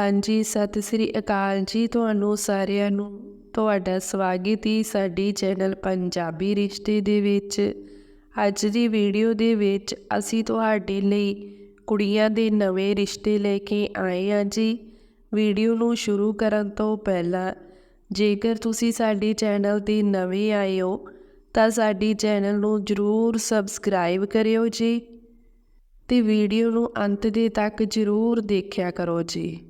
ਹਾਂਜੀ, ਸਤਿ ਸ੍ਰੀ ਅਕਾਲ ਜੀ ਤੁਹਾਨੂੰ ਸਾਰਿਆਂ ਨੂੰ। ਤੁਹਾਡਾ ਸਵਾਗਤ ਹੈ ਸਾਡੀ ਚੈਨਲ ਪੰਜਾਬੀ ਰਿਸ਼ਤੇ ਦੇ ਵਿੱਚ। ਅੱਜ ਦੀ ਵੀਡੀਓ ਦੇ ਵਿੱਚ ਅਸੀਂ ਤੁਹਾਡੇ ਲਈ ਕੁੜੀਆਂ ਦੇ ਨਵੇਂ ਰਿਸ਼ਤੇ ਲੈ ਕੇ ਆਏ ਹਾਂ ਜੀ। ਵੀਡੀਓ ਨੂੰ ਸ਼ੁਰੂ ਕਰਨ ਤੋਂ ਪਹਿਲਾਂ, ਜੇਕਰ ਤੁਸੀਂ ਸਾਡੇ ਚੈਨਲ ਤੇ ਨਵੇਂ ਆਏ ਹੋ, ਤਾਂ ਸਾਡੀ ਚੈਨਲ ਨੂੰ ਜਰੂਰ ਸਬਸਕ੍ਰਾਈਬ ਕਰਿਓ ਜੀ ਤੇ ਵੀਡੀਓ ਨੂੰ ਅੰਤ ਦੇ ਤੱਕ ਜਰੂਰ ਦੇਖਿਆ ਕਰੋ ਜੀ।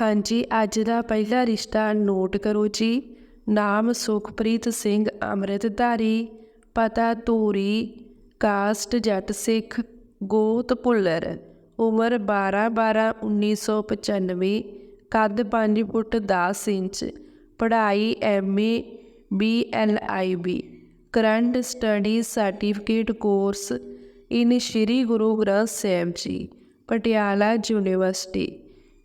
ਹਾਂਜੀ, ਅੱਜ ਦਾ ਪਹਿਲਾ ਰਿਸ਼ਤਾ ਨੋਟ ਕਰੋ ਜੀ। ਨਾਮ ਸੁਖਪ੍ਰੀਤ ਸਿੰਘ ਅੰਮ੍ਰਿਤਧਾਰੀ, ਪਤਾ ਧੂਰੀ, ਕਾਸਟ ਜੱਟ ਸਿੱਖ, ਗੋਤ ਭੁੱਲਰ, ਉਮਰ 12 12 1995 ਕੱਦ 5 ਫੁੱਟ 10 ਇੰਚ, ਪੜ੍ਹਾਈ MA BLIB current study certificate course, in Shri Guru Granth Sahib ji, Patiala university.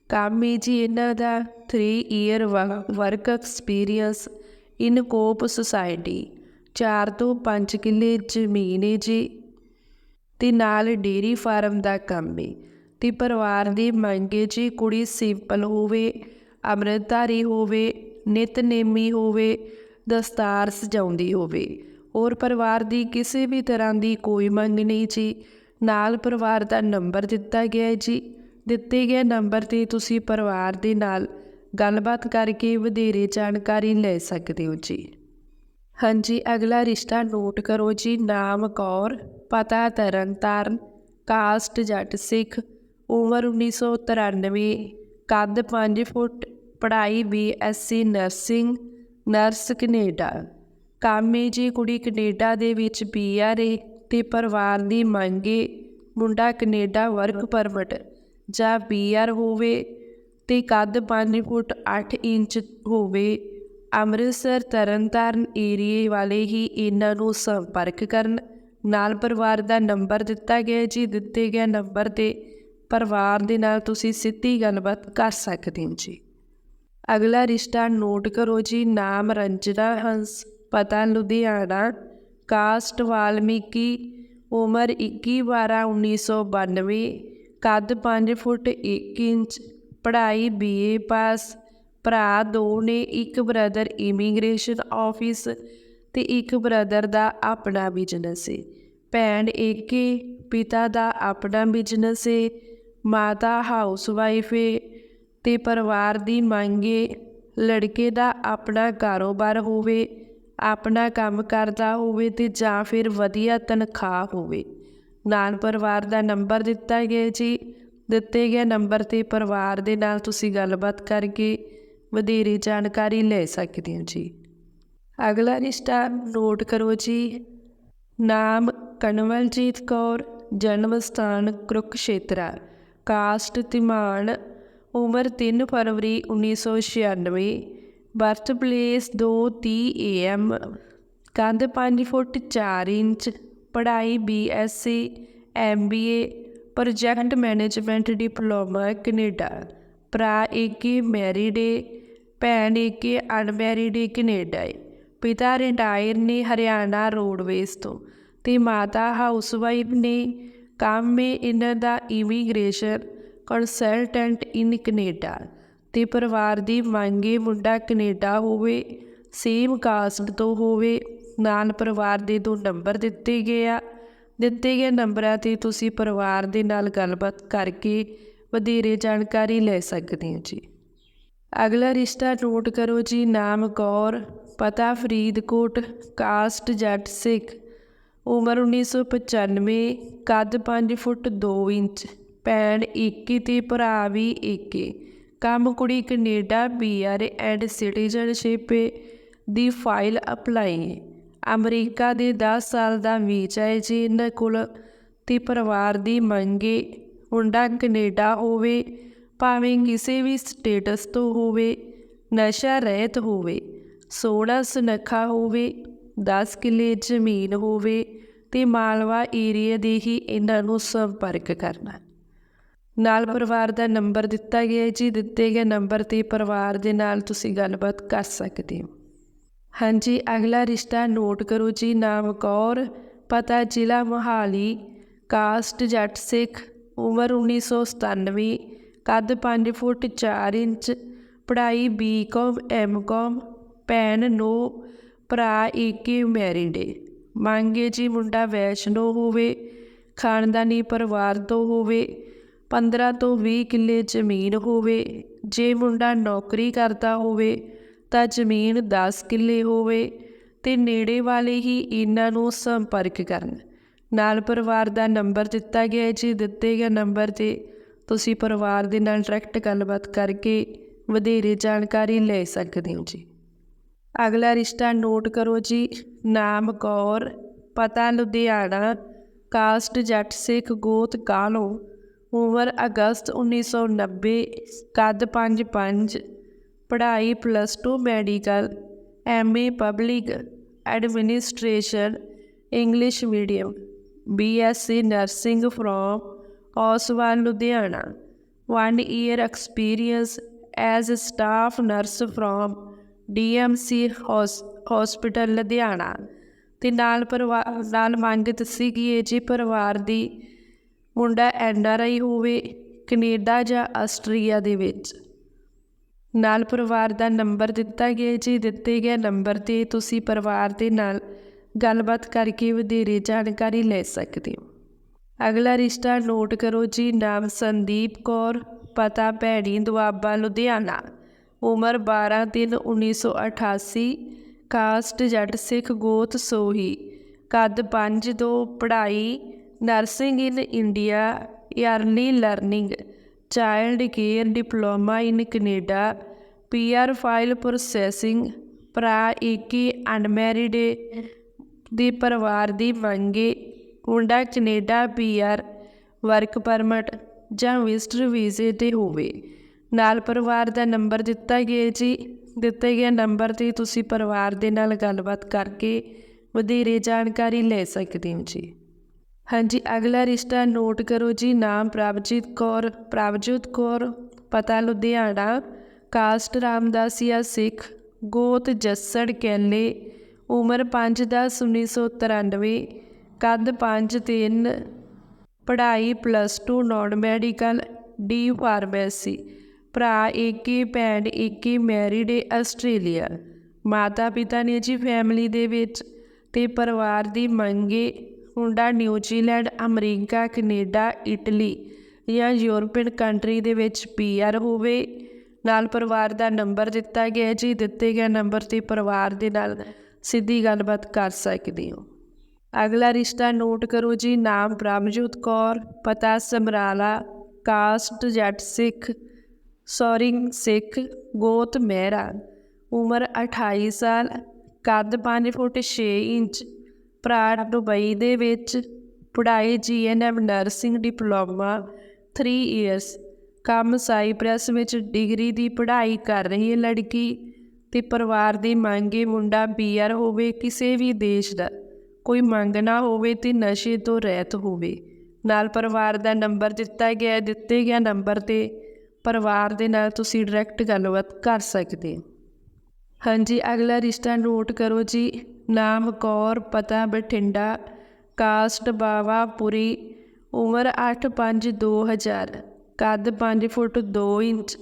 ਕੰਮ ਹੈ ਜੀ, ਇਹਨਾਂ ਦਾ 3 year work experience in coop society 4 ਤੋਂ 5 ਕਿੱਲੇ ਜ਼ਮੀਨ ਹੈ ਜੀ। ਤੇ ਨਾਲ ਡੇਰੀ ਫਾਰਮ ਦਾ ਕੰਮ ਹੈ। ਤੇ ਪਰਿਵਾਰ ਦੀ ਮੰਗ ਹੈ ਜੀ, ਕੁੜੀ ਸਿੰਪਲ ਹੋਵੇ, ਅੰਮ੍ਰਿਤਧਾਰੀ ਹੋਵੇ, ਨਿਤਨੇਮੀ ਹੋਵੇ, ਦਸਤਾਰ ਸਜਾਉਂਦੀ ਹੋਵੇ। ਹੋਰ ਪਰਿਵਾਰ ਦੀ ਕਿਸੇ ਵੀ ਤਰ੍ਹਾਂ ਦੀ ਕੋਈ ਮੰਗ ਨਹੀਂ ਜੀ। ਨਾਲ ਪਰਿਵਾਰ ਦਾ ਨੰਬਰ ਦਿੱਤਾ ਗਿਆ ਹੈ ਜੀ। ਦਿੱਤੇ ਗਏ ਨੰਬਰ ਤੇ ਤੁਸੀਂ ਪਰਿਵਾਰ ਦੇ ਨਾਲ ਗੱਲਬਾਤ ਕਰਕੇ ਵਧੇਰੇ ਜਾਣਕਾਰੀ ਲੈ ਸਕਦੇ ਹੋ ਜੀ। ਹਾਂਜੀ, ਅਗਲਾ ਰਿਸ਼ਤਾ ਨੋਟ ਕਰੋ ਜੀ। ਨਾਮ ਕੌਰ, ਪਤਾ ਤਰਨਤਾਰਨ ਕਾਸਟ ਜੱਟ ਸਿੱਖ, ਉਮਰ 1993 ਕੱਦ 5 ਫੁੱਟ, ਪੜ੍ਹਾਈ ਬੀਐਸਸੀ ਨਰਸਿੰਗ, ਨਰਸ ਕੈਨੇਡਾ। ਕਾਮੇ ਜੀ, ਕੁੜੀ ਕੈਨੇਡਾ ਦੇ ਵਿੱਚ ਪੀਆਰ ਏ ਤੇ ਪਰਿਵਾਰ ਦੀ ਮੰਗੇ ਮੁੰਡਾ ਕੈਨੇਡਾ ਵਰਕ ਪਰਮਿਟ। ਜਾਂ ਪੀਆਰ ਹੋਵੇ ਤੇ ਕੱਦ 5 ਫੁੱਟ 8 ਇੰਚ ਹੋਵੇ, ਅੰਮ੍ਰਿਤਸਰ, ਤਰਨਤਾਰਨ ਏਰੀਏ ਵਾਲੇ ਹੀ ਇਹਨਾਂ ਨੂੰ ਸੰਪਰਕ ਕਰਨ। ਨਾਲ ਪਰਿਵਾਰ ਦਾ ਨੰਬਰ ਦਿੱਤਾ ਗਿਆ ਜੀ। ਦਿੱਤੇ ਗਏ ਨੰਬਰ ਤੇ ਪਰਿਵਾਰ ਦੇ ਨਾਲ ਤੁਸੀਂ ਸਿੱਧੀ ਗੱਲਬਾਤ ਕਰ ਸਕਦੇ ਹੋ ਜੀ। ਅਗਲਾ ਰਿਸ਼ਤਾ ਨੋਟ ਕਰੋ ਜੀ। ਨਾਮ ਰੰਜਨਾ ਹੰਸ, ਪਤਾ ਲੁਧਿਆਣਾ, ਕਾਸਟ ਵਾਲਮੀਕੀ, ਉਮਰ 21 12 1992 ਕੱਦ 5 ਫੁੱਟ 1 ਇੰਚ, ਪੜ੍ਹਾਈ ਬੀਏ ਪਾਸ। ਭਰਾ ਦੋ ਨੇ ਇੱਕ ਬ੍ਰਦਰ ਇਮੀਗ੍ਰੇਸ਼ਨ ਆਫਿਸ ਤੇ ਇੱਕ ਬ੍ਰਦਰ ਦਾ ਆਪਣਾ ਬਿਜ਼ਨਸ ਹੈ ਭੈਣ ਏਕੇ ਪਿਤਾ ਦਾ ਆਪਣਾ ਬਿਜ਼ਨਸ ਹੈ ਮਾਤਾ ਹਾਊਸ ਵਾਈਫ ਹੈ ਤੇ ਪਰਿਵਾਰ ਦੀ ਮੰਗੇ ਲੜਕੇ ਦਾ ਆਪਣਾ ਕਾਰੋਬਾਰ ਹੋਵੇ, ਆਪਣਾ ਕੰਮ ਕਰਦਾ ਹੋਵੇ ਤੇ ਜਾਂ ਫਿਰ ਵਧੀਆ ਤਨਖਾਹ ਹੋਵੇ। ਨਾਲ ਪਰਿਵਾਰ ਦਾ ਨੰਬਰ ਦਿੱਤਾ ਗਿਆ ਜੀ। ਦਿੱਤੇ ਗਏ ਨੰਬਰ ਤੇ ਪਰਿਵਾਰ ਦੇ ਨਾਲ ਤੁਸੀਂ ਗੱਲਬਾਤ ਕਰਕੇ ਵਧੇਰੇ ਜਾਣਕਾਰੀ ਲੈ ਸਕਦੇ ਹੋ ਜੀ। ਅਗਲਾ ਰਿਸ਼ਤਾ ਨੋਟ ਕਰੋ ਜੀ। ਨਾਮ ਕਨਵਲਜੀਤ ਕੌਰ, ਜਨਮ ਸਥਾਨ ਕੁਰੂਕਸ਼ੇਤਰਾ। ਕਾਸਟ ਤਿਮਾਨ, ਉਮਰ 3 ਫਰਵਰੀ 1996 ਬਰਥ ਪਲੇਸ 2:30 ਏਐਮ ਕੰਧ 5 ਫੁੱਟ 4 ਇੰਚ। ਪੜ੍ਹਾਈ BSc MBA project management diploma Canada ਭਰਾ ਏਕੇ ਮੈਰਿਡ ਏ, ਭੈਣ ਏਕੇ ਅਨਮੈਰਿਡ ਏ ਕੈਨੇਡਾ ਏ। ਪਿਤਾ ਰਿਟਾਇਰ ਨੇ ਹਰਿਆਣਾ ਰੋਡਵੇਜ਼ ਤੋਂ ਤੇ ਮਾਤਾ ਹਾਊਸਵਾਈਫ ਨੇ ਕੰਮ ਏ ਇਹਨਾਂ ਦਾ ਇਮੀਗ੍ਰੇਸ਼ਨ ਕੰਸਲਟੈਂਟ ਇਨ ਕੈਨੇਡਾ ਤੇ ਪਰਿਵਾਰ ਦੀ ਮੰਗੇ ਮੁੰਡਾ ਕੈਨੇਡਾ ਹੋਵੇ ਸੇਮ ਕਾਸਟ ਤੋਂ ਹੋਵੇ। ਨਾਲ ਪਰਿਵਾਰ ਦੇ ਦੋ ਨੰਬਰ ਦਿੱਤੇ ਗਏ ਆ। ਦਿੱਤੇ ਗਏ ਨੰਬਰਾਂ ਤੇ ਤੁਸੀਂ ਪਰਿਵਾਰ ਦੇ ਨਾਲ ਗੱਲਬਾਤ ਕਰਕੇ ਵਧੇਰੇ ਜਾਣਕਾਰੀ ਲੈ ਸਕਦੇ ਹੋ ਜੀ। ਅਗਲਾ ਰਿਸ਼ਤਾ ਨੋਟ ਕਰੋ ਜੀ, ਨਾਮ ਕੌਰ ਪਤਾ ਫਰੀਦਕੋਟ, ਕਾਸਟ ਜੱਟ ਸਿੱਖ, ਉਮਰ 1995 ਕੱਦ 5 ਫੁੱਟ 2 ਇੰਚ, ਭੈਣ 21 ਤੇ ਭਰਾ ਵੀ 21 ਕੰਮ ਕੁੜੀ ਕੈਨੇਡਾ ਬੀਆਰ ਐਂਡ ਸਿਟੀਜ਼ਨਸ਼ਿਪ ਦੀ ਫਾਈਲ ਅਪਲਾਈ। ਅਮਰੀਕਾ ਦੇ 10 ਸਾਲ ਦਾ ਵੀਜ਼ਾ ਹੈ ਜੀ ਇਹਨਾਂ ਕੋਲ ਤੇ ਪਰਿਵਾਰ ਦੀ ਮੰਗੇ ਮੁੰਡਾ ਕੈਨੇਡਾ ਹੋਵੇ, ਭਾਵੇਂ ਕਿਸੇ ਵੀ ਸਟੇਟਸ ਤੋਂ ਹੋਵੇ, ਨਸ਼ਾ ਰਹਿਤ ਹੋਵੇ ਸੋਹਣਾ ਸੁਨੱਖਾ ਹੋਵੇ 10 ਕਿੱਲੇ ਜ਼ਮੀਨ ਹੋਵੇ ਤੇ ਮਾਲਵਾ ਏਰੀਆ ਦੇ ਹੀ ਇਹਨਾਂ ਨੂੰ ਸੰਪਰਕ ਕਰਨਾ। ਨਾਲ ਪਰਿਵਾਰ ਦਾ ਨੰਬਰ ਦਿੱਤਾ ਗਿਆ ਜੀ ਦਿੱਤੇ ਗਏ ਨੰਬਰ ਤੇ ਪਰਿਵਾਰ ਦੇ ਨਾਲ ਤੁਸੀਂ ਗੱਲਬਾਤ ਕਰ ਸਕਦੇ ਹੋ। ਹਾਂਜੀ, ਅਗਲਾ ਰਿਸ਼ਤਾ ਨੋਟ ਕਰੋ ਜੀ, ਨਾਮ ਕੌਰ, ਪਤਾ ਜ਼ਿਲ੍ਹਾ ਮੋਹਾਲੀ, ਕਾਸਟ ਜੱਟ ਸਿੱਖ, ਉਮਰ 1997 ਕੱਦ 5 ਫੁੱਟ 4 ਇੰਚ, ਪੜ੍ਹਾਈ ਬੀਕਾਮ ਐਮਕਾਮ ਭੈਣ ਨੋ, ਭਰਾ ਏਕੇ ਮੈਰਿਡ ਏ। ਮੰਗੇ ਜੀ ਮੁੰਡਾ ਵੈਸ਼ਨੋ ਹੋਵੇ ਖਾਨਦਾਨੀ ਪਰਿਵਾਰ ਤੋਂ ਹੋਵੇ 15 ਤੋਂ 20 ਕਿੱਲੇ ਜ਼ਮੀਨ ਹੋਵੇ, ਜੇ ਮੁੰਡਾ ਨੌਕਰੀ ਕਰਦਾ ਹੋਵੇ ਤਾਂ ਜ਼ਮੀਨ 10 ਕਿੱਲੇ ਹੋਵੇ ਤੇ ਨੇੜੇ ਵਾਲੇ ਹੀ ਇਹਨਾਂ ਨੂੰ ਸੰਪਰਕ ਕਰਨ। ਨਾਲ ਪਰਿਵਾਰ ਦਾ ਨੰਬਰ ਦਿੱਤਾ ਗਿਆ ਹੈ ਜੀ, ਦਿੱਤੇ ਗਏ ਨੰਬਰ ਤੇ ਤੁਸੀਂ ਪਰਿਵਾਰ ਦੇ ਨਾਲ ਡਾਇਰੈਕਟ ਗੱਲਬਾਤ ਕਰਕੇ ਵਧੇਰੇ ਜਾਣਕਾਰੀ ਲੈ ਸਕਦੇ ਹੋ ਜੀ। ਅਗਲਾ ਰਿਸ਼ਤਾ ਨੋਟ ਕਰੋ ਜੀ, ਨਾਮ ਕੌਰ ਪਤਾ ਲੁਧਿਆਣਾ, ਕਾਸਟ ਜੱਟ ਸਿੱਖ ਗੋਤ ਕਾਲੋ, ਉਮਰ ਅਗਸਤ 1990 ਕੱਦ 5'5 ਪੜ੍ਹਾਈ plus 2 medical MA public administration English medium BSc nursing from Oswal Ludhiana 1 year experience as a staff nurse from DMC hospital Ludhiana ਤੇ ਨਾਲ ਪਰਿਵਾਰ ਨਾਲ ਮੰਗ ਸੀਗੀ ਗਈ ਜੀ ਪਰਿਵਾਰ ਦੀ। ਮੁੰਡਾ ਐਨਆਰਆਈ ਹੋਵੇ, ਕੈਨੇਡਾ ਜਾਂ ਆਸਟਰੀਆ ਦੇ ਵਿੱਚ। ਨਾਲ ਪਰਿਵਾਰ ਦਾ ਨੰਬਰ ਦਿੱਤਾ ਗਿਆ ਜੀ, ਦਿੱਤੇ ਗਏ ਨੰਬਰ ਤੇ ਤੁਸੀਂ ਪਰਿਵਾਰ ਦੇ ਨਾਲ ਗੱਲਬਾਤ ਕਰਕੇ ਵਧੇਰੇ ਜਾਣਕਾਰੀ ਲੈ ਸਕਦੇ ਹੋ। ਅਗਲਾ ਰਿਸ਼ਤਾ ਨੋਟ ਕਰੋ ਜੀ, ਨਾਮ ਸੰਦੀਪ ਕੌਰ, ਪਤਾ ਭੈਣੀ ਦੁਆਬਾ, ਲੁਧਿਆਣਾ। ਉਮਰ 12 ਤਿੰਨ 1988 ਕਾਸਟ ਜੱਟ ਸਿੱਖ ਗੋਤ ਸੋਹੀ। ਕੱਦ 5 ਦੋ, ਪੜ੍ਹਾਈ, nursing in India early learning. Child care diploma in Canada PR file processing, ਭਰਾ ਏਕੀ ਅਨਮੈਰਿਡ ਦੇ ਪਰਿਵਾਰ ਦੀ ਮੰਗੇ ਮੁੰਡਾ ਕੈਨੇਡਾ ਪੀਆਰ ਵਰਕ ਪਰਮਿਟ ਜਾਂ ਵਿਜ਼ਟਰ ਵੀਜ਼ੇ ਤੇ ਹੋਵੇ। ਨਾਲ ਪਰਿਵਾਰ ਦਾ ਨੰਬਰ ਦਿੱਤਾ ਗਿਆ ਜੀ। ਦਿੱਤੇ ਗਏ ਨੰਬਰ ਤੇ ਤੁਸੀਂ ਪਰਿਵਾਰ ਦੇ ਨਾਲ ਗੱਲਬਾਤ ਕਰਕੇ ਵਧੇਰੇ ਜਾਣਕਾਰੀ ਲੈ ਸਕਦੇ ਹੋ ਜੀ। ਹਾਂਜੀ, ਅਗਲਾ ਰਿਸ਼ਤਾ ਨੋਟ ਕਰੋ ਜੀ, ਨਾਮ ਪ੍ਰਭਜੀਤ ਕੌਰ, ਪ੍ਰਭਜੋਤ ਕੌਰ, ਪਤਾ ਲੁਧਿਆਣਾ, ਕਾਸਟ ਰਾਮਦਾਸੀਆ ਸਿੱਖ, ਗੋਤ ਜੱਸੜ ਕੈਲੇ ਉਮਰ 5 ਦਸ 1993 ਕੱਦ 5 3 ਪੜ੍ਹਾਈ plus 2 non medical D pharmacy ਭਰਾ ਏਕੇ, ਭੈਣ ਏਕੇ ਮੈਰਿਡ ਏ, ਆਸਟ੍ਰੇਲੀਆ ਮਾਤਾ ਪਿਤਾ ਨੇ ਜੀ ਫੈਮਿਲੀ ਦੇ ਵਿੱਚ ਤੇ ਪਰਿਵਾਰ ਦੀ ਮੰਗੇ ਮੁੰਡਾ ਨਿਊਜ਼ੀਲੈਂਡ, ਅਮਰੀਕਾ, ਕਨੇਡਾ, ਇਟਲੀ ਜਾਂ ਯੂਰਪੀਅਨ ਕੰਟਰੀ ਦੇ ਵਿੱਚ ਪੀਆਰ ਹੋਵੇ। ਨਾਲ ਪਰਿਵਾਰ ਦਾ ਨੰਬਰ ਦਿੱਤਾ ਗਿਆ ਜੀ, ਦਿੱਤੇ ਗਏ ਨੰਬਰ ਤੇ ਪਰਿਵਾਰ ਦੇ ਨਾਲ ਸਿੱਧੀ ਗੱਲਬਾਤ ਕਰ ਸਕਦੇ ਹੋ। ਅਗਲਾ ਰਿਸ਼ਤਾ ਨੋਟ ਕਰੋ ਜੀ। ਨਾਮ ਬ੍ਰਹਮਜੋਤ ਕੌਰ, ਪਤਾ ਸਮਰਾਲਾ, ਕਾਸਟ ਜੱਟ ਸਿੱਖ, ਸੌਰਿੰਗ ਸਿੱਖ, ਗੋਤ ਮਹਿਰਾ, ਉਮਰ 28 ਸਾਲ ਕੱਦ 5 ਫੁੱਟ 6 ਇੰਚ ਭਰਾ ਦੁਬਈ ਦੇ ਵਿੱਚ ਪੜ੍ਹਾਈ ਜੀਐਨਐਮ ਨਰਸਿੰਗ ਡਿਪਲੋਮਾ 3 ਇਅਰਸ ਕੰਮ ਸਾਈਪ੍ਰੈਸ ਵਿੱਚ ਡਿਗਰੀ ਦੀ ਪੜ੍ਹਾਈ ਕਰ ਰਹੀ ਹੈ ਲੜਕੀ ਤੇ ਪਰਿਵਾਰ ਦੀ ਮੰਗੇ ਮੁੰਡਾ ਪੀਆਰ ਹੋਵੇ ਕਿਸੇ ਵੀ ਦੇਸ਼ ਦਾ। ਕੋਈ ਮੰਗ ਨਾ ਹੋਵੇ ਤੇ ਨਸ਼ੇ ਤੋਂ ਰਹਿਤ ਹੋਵੇ। ਨਾਲ ਪਰਿਵਾਰ ਦਾ ਨੰਬਰ ਦਿੱਤਾ ਗਿਆ ਦਿੱਤੇ ਗਿਆ ਨੰਬਰ ਤੇ ਪਰਿਵਾਰ ਦੇ ਨਾਲ ਤੁਸੀਂ ਡਾਇਰੈਕਟ ਗੱਲਬਾਤ ਕਰ ਸਕਦੇ ਹਾਂਜੀ, ਅਗਲਾ ਰਿਸ਼ਤਾ ਨੋਟ ਕਰੋ ਜੀ। ਨਾਮ ਕੌਰ, ਪਤਾ ਬਠਿੰਡਾ, ਕਾਸਟ ਬਾਵਾ, ਪੁਰੀ, ਉਮਰ 8-5-2000 ਕੱਦ 5 ਫੁੱਟ 2 ਇੰਚ,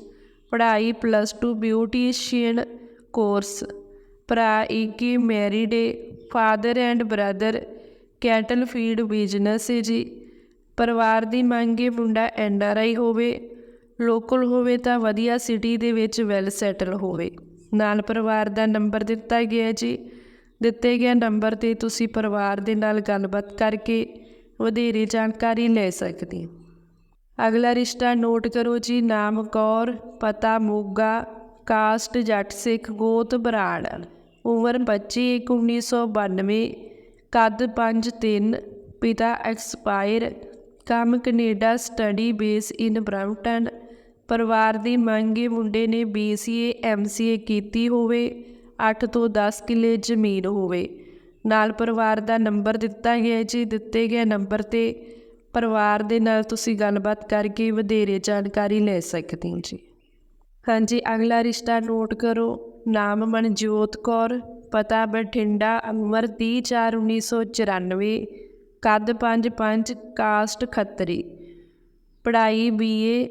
ਪੜ੍ਹਾਈ ਪਲੱਸ 2 ਬਿਊਟੀਸ਼ੀਅਨ ਕੋਰਸ ਭਰਾ ਏਕੇ married A father and brother cattle feed business ਹੈ ਜੀ। ਪਰਿਵਾਰ ਦੀ ਮੰਗ ਹੈ ਮੁੰਡਾ ਐਨਆਰਆਈ ਹੋਵੇ ਲੋਕਲ ਹੋਵੇ ਤਾਂ ਵਧੀਆ ਸਿਟੀ ਦੇ ਵਿੱਚ ਵੈਲ ਸੈਟਲ ਹੋਵੇ। ਨਾਲ ਪਰਿਵਾਰ ਦਾ ਨੰਬਰ ਦਿੱਤਾ ਗਿਆ ਜੀ। ਦਿੱਤੇ ਗਏ ਨੰਬਰ ਤੇ ਤੁਸੀਂ ਪਰਿਵਾਰ ਦੇ ਨਾਲ ਗੱਲਬਾਤ ਕਰਕੇ ਵਧੇਰੇ ਜਾਣਕਾਰੀ ਲੈ ਸਕਦੇ ਹੋ। ਅਗਲਾ ਰਿਸ਼ਤਾ ਨੋਟ ਕਰੋ ਜੀ, ਨਾਮ ਕੌਰ ਪਤਾ ਮੋਗਾ, ਕਾਸਟ ਜੱਟ ਸਿੱਖ ਗੋਤ ਬਰਾੜ, ਉਮਰ 25 ਇੱਕ 1992 ਕੱਦ 5 3 ਪਿਤਾ ਐਕਸਪਾਇਰ, ਕੰਮ Canada study base in Brampton ਪਰਿਵਾਰ ਦੀ ਮੰਗ ਹੈ ਮੁੰਡੇ ਨੇ ਬੀਸੀਏ ਐਮਸੀਏ ਕੀਤੀ ਹੋਵੇ 8 ਤੋਂ 10 ਕਿੱਲੇ ਜ਼ਮੀਨ ਹੋਵੇ। ਨਾਲ ਪਰਿਵਾਰ ਦਾ ਨੰਬਰ ਦਿੱਤਾ ਗਿਆ ਜੀ। ਦਿੱਤੇ ਗਏ ਨੰਬਰ ਤੇ ਪਰਿਵਾਰ ਦੇ ਨਾਲ ਤੁਸੀਂ ਗੱਲਬਾਤ ਕਰਕੇ ਵਧੇਰੇ ਜਾਣਕਾਰੀ ਲੈ ਸਕਦੇ ਹੋ ਜੀ। ਹਾਂਜੀ, ਅਗਲਾ ਰਿਸ਼ਤਾ ਨੋਟ ਕਰੋ। ਨਾਮ ਮਨਜੋਤ ਕੌਰ, ਪਤਾ ਬਠਿੰਡਾ, ਉਮਰ 30/4/1994 ਕੱਦ 5-5 ਕਾਸਟ ਖੱਤਰੀ। ਪੜ੍ਹਾਈ ਬੀਏ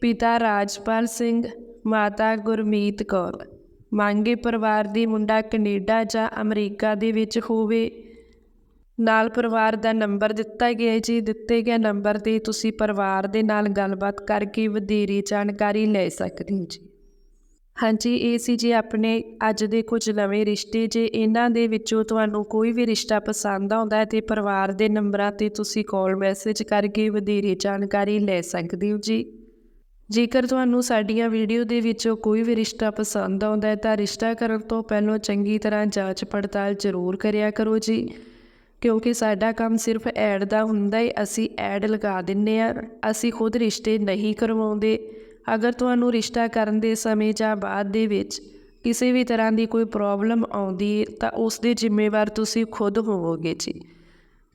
ਪਿਤਾ ਰਾਜਪਾਲ ਸਿੰਘ, ਮਾਤਾ ਗੁਰਮੀਤ ਕੌਰ। ਮੰਗੇ ਪਰਿਵਾਰ ਦੀ ਮੁੰਡਾ ਕੈਨੇਡਾ ਜਾਂ ਅਮਰੀਕਾ ਦੇ ਵਿੱਚ ਹੋਵੇ। ਨਾਲ ਪਰਿਵਾਰ ਦਾ ਨੰਬਰ ਦਿੱਤਾ ਗਿਆ ਹੈ ਜੀ। ਦਿੱਤੇ ਗਏ ਨੰਬਰ ਤੇ ਤੁਸੀਂ ਪਰਿਵਾਰ ਦੇ ਨਾਲ ਗੱਲਬਾਤ ਕਰਕੇ ਵਧੇਰੇ ਜਾਣਕਾਰੀ ਲੈ ਸਕਦੇ ਹੋ ਜੀ। ਹਾਂਜੀ, ਇਹ ਸੀ ਜੀ ਆਪਣੇ ਅੱਜ ਦੇ ਕੁਝ ਨਵੇਂ ਰਿਸ਼ਤੇ। ਜੇ ਇਹਨਾਂ ਦੇ ਵਿੱਚੋਂ ਤੁਹਾਨੂੰ ਕੋਈ ਵੀ ਰਿਸ਼ਤਾ ਪਸੰਦ ਆਉਂਦਾ ਹੈ ਤੇ ਪਰਿਵਾਰ ਦੇ ਨੰਬਰਾਂ ਤੇ ਤੁਸੀਂ ਕਾਲ ਮੈਸੇਜ ਕਰਕੇ ਵਧੇਰੇ ਜਾਣਕਾਰੀ ਲੈ ਸਕਦੇ ਹੋ ਜੀ। ਜੇਕਰ ਤੁਹਾਨੂੰ ਸਾਡੀਆਂ ਵੀਡੀਓ ਦੇ ਵਿੱਚੋਂ ਕੋਈ ਵੀ ਰਿਸ਼ਤਾ ਪਸੰਦ ਆਉਂਦਾ ਹੈ ਤਾਂ ਰਿਸ਼ਤਾ ਕਰਨ ਤੋਂ ਪਹਿਲਾਂ ਚੰਗੀ ਤਰ੍ਹਾਂ ਜਾਂਚ ਪੜਤਾਲ ਜ਼ਰੂਰ ਕਰਿਆ ਕਰੋ ਜੀ। ਕਿਉਂਕਿ ਸਾਡਾ ਕੰਮ ਸਿਰਫ ਐਡ ਦਾ ਹੁੰਦਾ ਹੈ ਅਸੀਂ ਐਡ ਲਗਾ ਦਿੰਨੇ ਆ ਅਸੀਂ ਖੁਦ ਰਿਸ਼ਤੇ ਨਹੀਂ ਕਰਵਾਉਂਦੇ। ਅਗਰ ਤੁਹਾਨੂੰ ਰਿਸ਼ਤਾ ਕਰਨ ਦੇ ਸਮੇਂ ਜਾਂ ਬਾਅਦ ਦੇ ਵਿੱਚ ਕਿਸੇ ਵੀ ਤਰ੍ਹਾਂ ਦੀ ਕੋਈ ਪ੍ਰੋਬਲਮ ਆਉਂਦੀ ਹੈ ਤਾਂ ਉਸ ਦੇ ਜ਼ਿੰਮੇਵਾਰ ਤੁਸੀਂ ਖੁਦ ਹੋਵੋਗੇ ਜੀ।